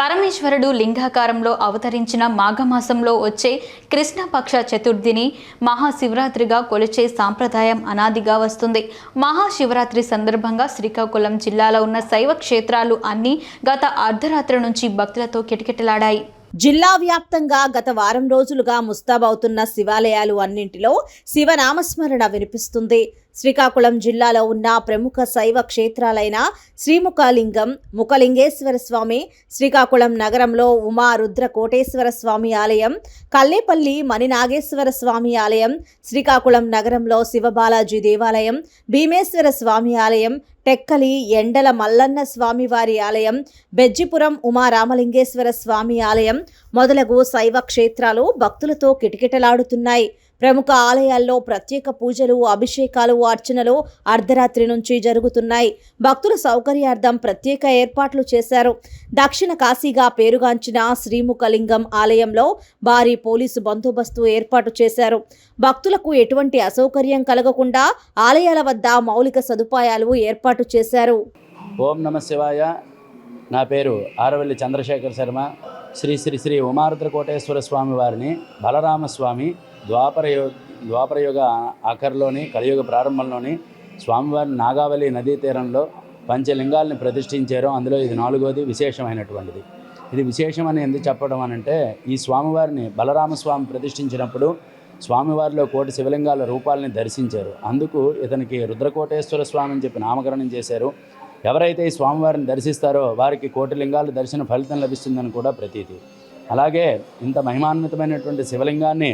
పరమేశ్వరుడు లింగాకారంలో అవతరించిన మాఘమాసంలో వచ్చే కృష్ణపక్ష చతుర్థిని మహాశివరాత్రిగా కొలిచే సాంప్రదాయం అనాదిగా వస్తుంది. మహాశివరాత్రి సందర్భంగా శ్రీకాకుళం జిల్లాలో ఉన్న శైవ క్షేత్రాలు అన్నీ గత అర్ధరాత్రి నుంచి భక్తులతో కిటకిటలాడాయి. జిల్లా వ్యాప్తంగా గత వారం రోజులుగా ముస్తాబవుతున్న శివాలయాలు అన్నింటిలో శివనామస్మరణ వినిపిస్తుంది. శ్రీకాకుళం జిల్లాలో ఉన్న ప్రముఖ శైవ క్షేత్రాలైన శ్రీముఖలింగం ముఖలింగేశ్వర స్వామి శ్రీకాకుళం నగరంలో ఉమా రుద్ర కోటేశ్వర స్వామి ఆలయం కల్లేపల్లి మణినాగేశ్వర స్వామి ఆలయం శ్రీకాకుళం నగరంలో శివబాలాజీ దేవాలయం భీమేశ్వర స్వామి ఆలయం టెక్కలి ఎండల మల్లన్న స్వామివారి ఆలయం బెజ్జిపురం ఉమారామలింగేశ్వర స్వామి ఆలయం మొదలగు శైవ క్షేత్రాలు భక్తులతో కిటకిటలాడుతున్నాయి. ప్రముఖ ఆలయాల్లో ప్రత్యేక పూజలు అభిషేకాలు అర్చనలు అర్ధరాత్రి నుంచి జరుగుతున్నాయి. భక్తుల సౌకర్యార్థం ప్రత్యేక ఏర్పాట్లు చేశారు. దక్షిణ కాశీగా పేరుగాంచిన శ్రీముఖలింగం ఆలయంలో భారీ పోలీసు బందోబస్తు ఏర్పాటు చేశారు. భక్తులకు ఎటువంటి అసౌకర్యం కలగకుండా ఆలయాల వద్ద మౌలిక సదుపాయాలు ఏర్పాటు చేశారు. ఓం నమ శివాయ. నా పేరు ఆరవల్లి చంద్రశేఖర్ శర్మ. శ్రీ శ్రీ శ్రీ ఉమారుద్ర కోటేశ్వర స్వామి వారిని బలరామస్వామి ద్వాపరయో ద్వాపరయుగ ఆఖరిలోని కలియుగ ప్రారంభంలోని స్వామివారిని నాగావళి నదీ తీరంలో పంచలింగాల్ని ప్రతిష్ఠించారు అందులో ఇది నాలుగోది విశేషమైనటువంటిది. ఇది విశేషమని ఎందుకు చెప్పడం అనంటే ఈ స్వామివారిని బలరామస్వామి ప్రతిష్ఠించినప్పుడు స్వామివారిలో కోటి శివలింగాల రూపాలని దర్శించారు. అందుకు ఇతనికి రుద్రకోటేశ్వర స్వామి అని చెప్పి నామకరణం చేశారు. ఎవరైతే ఈ స్వామివారిని దర్శిస్తారో వారికి కోటి లింగాల దర్శన ఫలితం లభిస్తుందని కూడా ప్రతీతి. అలాగే ఇంత మహిమాన్వితమైనటువంటి శివలింగాన్ని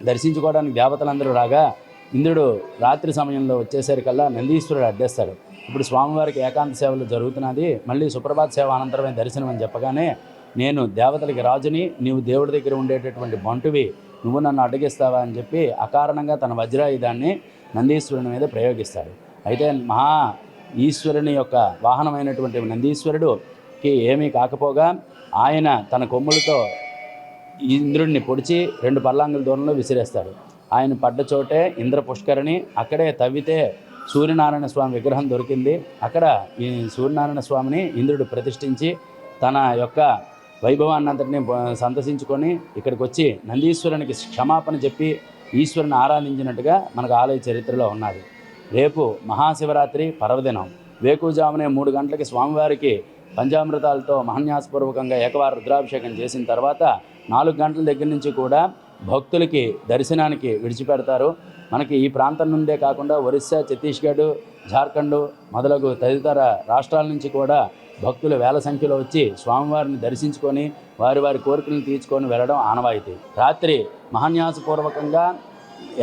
దర్శించుకోవడానికి దేవతలందరూ రాగా ఇంద్రుడు రాత్రి సమయంలో వచ్చేసరికల్లా నందీశ్వరుడు అడ్డేస్తాడు. ఇప్పుడు స్వామివారికి ఏకాంత సేవలు జరుగుతున్నది. మళ్ళీ సుప్రభాత సేవ అనంతరమే దర్శనం అని చెప్పగానే నేను దేవతలకి రాజుని నీవు దేవుడి దగ్గర ఉండేటటువంటి బంటువి నువ్వు నన్ను అడ్డగిస్తావా అని చెప్పి అకారణంగా తన వజ్రాయుధాన్ని నందీశ్వరుని మీద ప్రయోగిస్తాడు. అయితే మహా ఈశ్వరుని యొక్క వాహనమైనటువంటి నందీశ్వరుడుకి ఏమీ కాకపోగా ఆయన తన కొమ్ములతో ఇంద్రుడిని పొడిచి రెండు పల్లాంగుల దూరంలో విసిరేస్తాడు. ఆయన పడ్డ చోటే ఇంద్ర పుష్కరిణి అక్కడే తవ్వితే సూర్యనారాయణ స్వామి విగ్రహం దొరికింది. అక్కడ ఈ సూర్యనారాయణ స్వామిని ఇంద్రుడు ప్రతిష్ఠించి తన యొక్క వైభవాన్నంతటిని సంతసించుకొని సందర్శించుకొని ఇక్కడికి వచ్చి నందీశ్వరునికి క్షమాపణ చెప్పి ఈశ్వరుని ఆరాధించినట్టుగా మనకు ఆలయ చరిత్రలో ఉన్నది. రేపు మహాశివరాత్రి పర్వదినం. వేకుజామునే మూడు గంటలకి స్వామివారికి పంచామృతాలతో మహన్యాసపూర్వకంగా ఏకవార రుద్రాభిషేకం చేసిన తర్వాత నాలుగు గంటల దగ్గర నుంచి కూడా భక్తులకి దర్శనానికి విడిచిపెడతారు. మనకి ఈ ప్రాంతం నుండే కాకుండా ఒరిస్సా ఛత్తీస్గఢ్ జార్ఖండ్ మొదలగు తదితర రాష్ట్రాల నుంచి కూడా భక్తులు వేల సంఖ్యలో వచ్చి స్వామివారిని దర్శించుకొని వారి వారి కోరికలను తీర్చుకొని వెళ్ళడం ఆనవాయితీ. రాత్రి మహాన్యాసపూర్వకంగా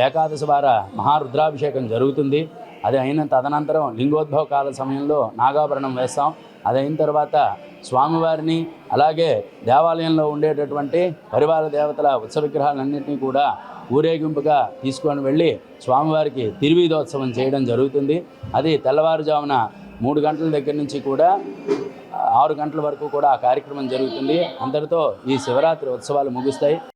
ఏకాదశి వార మహారుద్రాభిషేకం జరుగుతుంది. అది అయిన తదనంతరం లింగోద్భవ కాల సమయంలో నాగాభరణం వేస్తాం. అది అయిన తర్వాత స్వామివారిని అలాగే దేవాలయంలో ఉండేటటువంటి పరివార దేవతల ఉత్సవ విగ్రహాలన్నింటినీ కూడా ఊరేగింపుగా తీసుకొని వెళ్ళి స్వామివారికి తిరువీధోత్సవం చేయడం జరుగుతుంది. అది తెల్లవారుజామున మూడు గంటల దగ్గర నుంచి కూడా ఆరు గంటల వరకు కూడా ఆ కార్యక్రమం జరుగుతుంది. అందరితో ఈ శివరాత్రి ఉత్సవాలు ముగుస్తాయి.